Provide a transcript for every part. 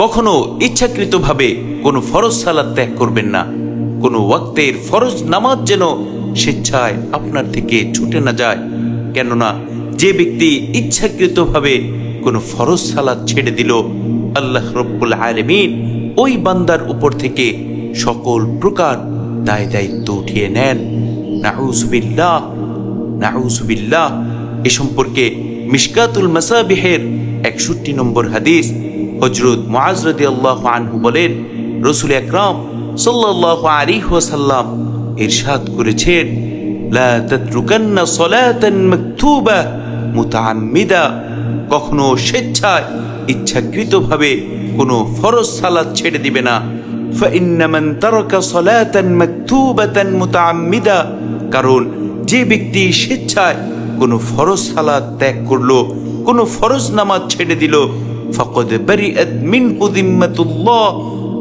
কখনো ইচ্ছাকৃতভাবে কোনো ফরজ সালাদ ত্যাগ করবেন না। কোনো ওয়াক্তের ফরজ নামাজ যেন স্বেচ্ছায় আপনার থেকে ছুটে না যায়। কেননা যে ব্যক্তি ইচ্ছাকৃতভাবে কোনো ফরজ সালাদ ছেড়ে দিল, আল্লাহ রব্বুল আলমিন ওই বান্দার উপর থেকে সকল প্রকার দায় দায়িত্ব উঠিয়ে নেন। নাউজবিল্লাহ নাউজবিল্লাহ এ সম্পর্কে মিশকাতুল মাসাবিহের একষট্টি নম্বর হাদিস হজরত মোয়াজরদি আল্লাহ আনহু বলেন, রসুল একরম সাল্লাহ আলী ওয়াসাল্লাম ইরশাদ করেছেন, লা কখনো স্বেচ্ছায় ইচ্ছাকৃতভাবে কোনো ফরজ সালাত ছেড়ে দিবে না। কারণ যে ব্যক্তি স্বেচ্ছায় কোনো ফরজ সালাত ত্যাগ করল, কোনো ফরজ নামাজ ছেড়ে দিল ফকদ বারিআত মিনহু যিম্মাতুল্লাহ।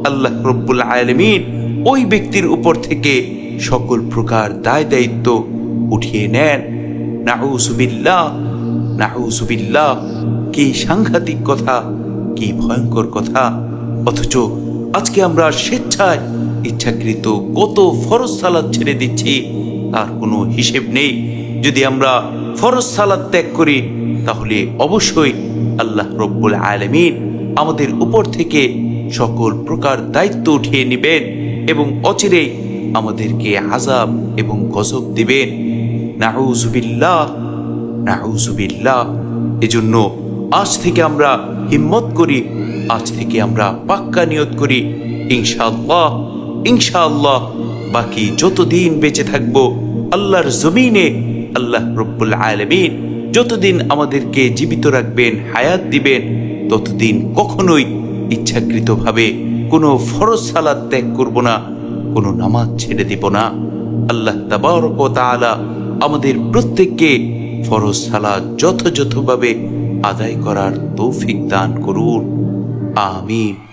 আল্লাহ রব্বুল আলামিন ওই ব্যক্তির উপর থেকে সকল প্রকার দায় দায়িত্ব উঠিয়ে নেন। নাউজুবিল্লাহ নাউজুবিল্লাহ কি সাংঘাতিক কথা, কি ভয়ঙ্কর কথা। অথচ আজকে আমরা স্বেচ্ছায় ইচ্ছাকৃত কত ফরজ সালাদ ছেড়ে দিচ্ছি, তার কোনো হিসেব নেই। যদি আমরা ফরজ সালাদ ত্যাগ করি, তাহলে অবশ্যই আল্লাহ রব্বুল আলমিন আমাদের উপর থেকে সকল প্রকার দায়িত্ব উঠিয়ে নেবেন এবং অচিরে আমাদেরকে আজাব এবং গজব দিবেন। নাউজুবিল্লাহ নাউজুবিল্লাহ এজন্য আজ থেকে আমরা হিম্মত করি, আজ থেকে আমরা পাক্কা নিয়ত করি। ইনশাআল্লাহ ইনশাআল্লাহ বাকি যতদিন বেঁচে থাকব, আল্লাহর জমিনে আল্লাহ রব্বুল আলমিন যতদিন আমাদেরকে জীবিত রাখবেন, হায়াত দিবেন, ততদিন কখনোই ইচ্ছাকৃতভাবে কোনো ফরজ সালাদ ত্যাগ করব না, কোনো নামাজ ছেড়ে দিব না। আল্লাহ তাবারক ও আমাদের প্রত্যেককে ফরজ সালাদ যথাযথভাবে আদায় করার তৌফিক দান করুন। আমিন।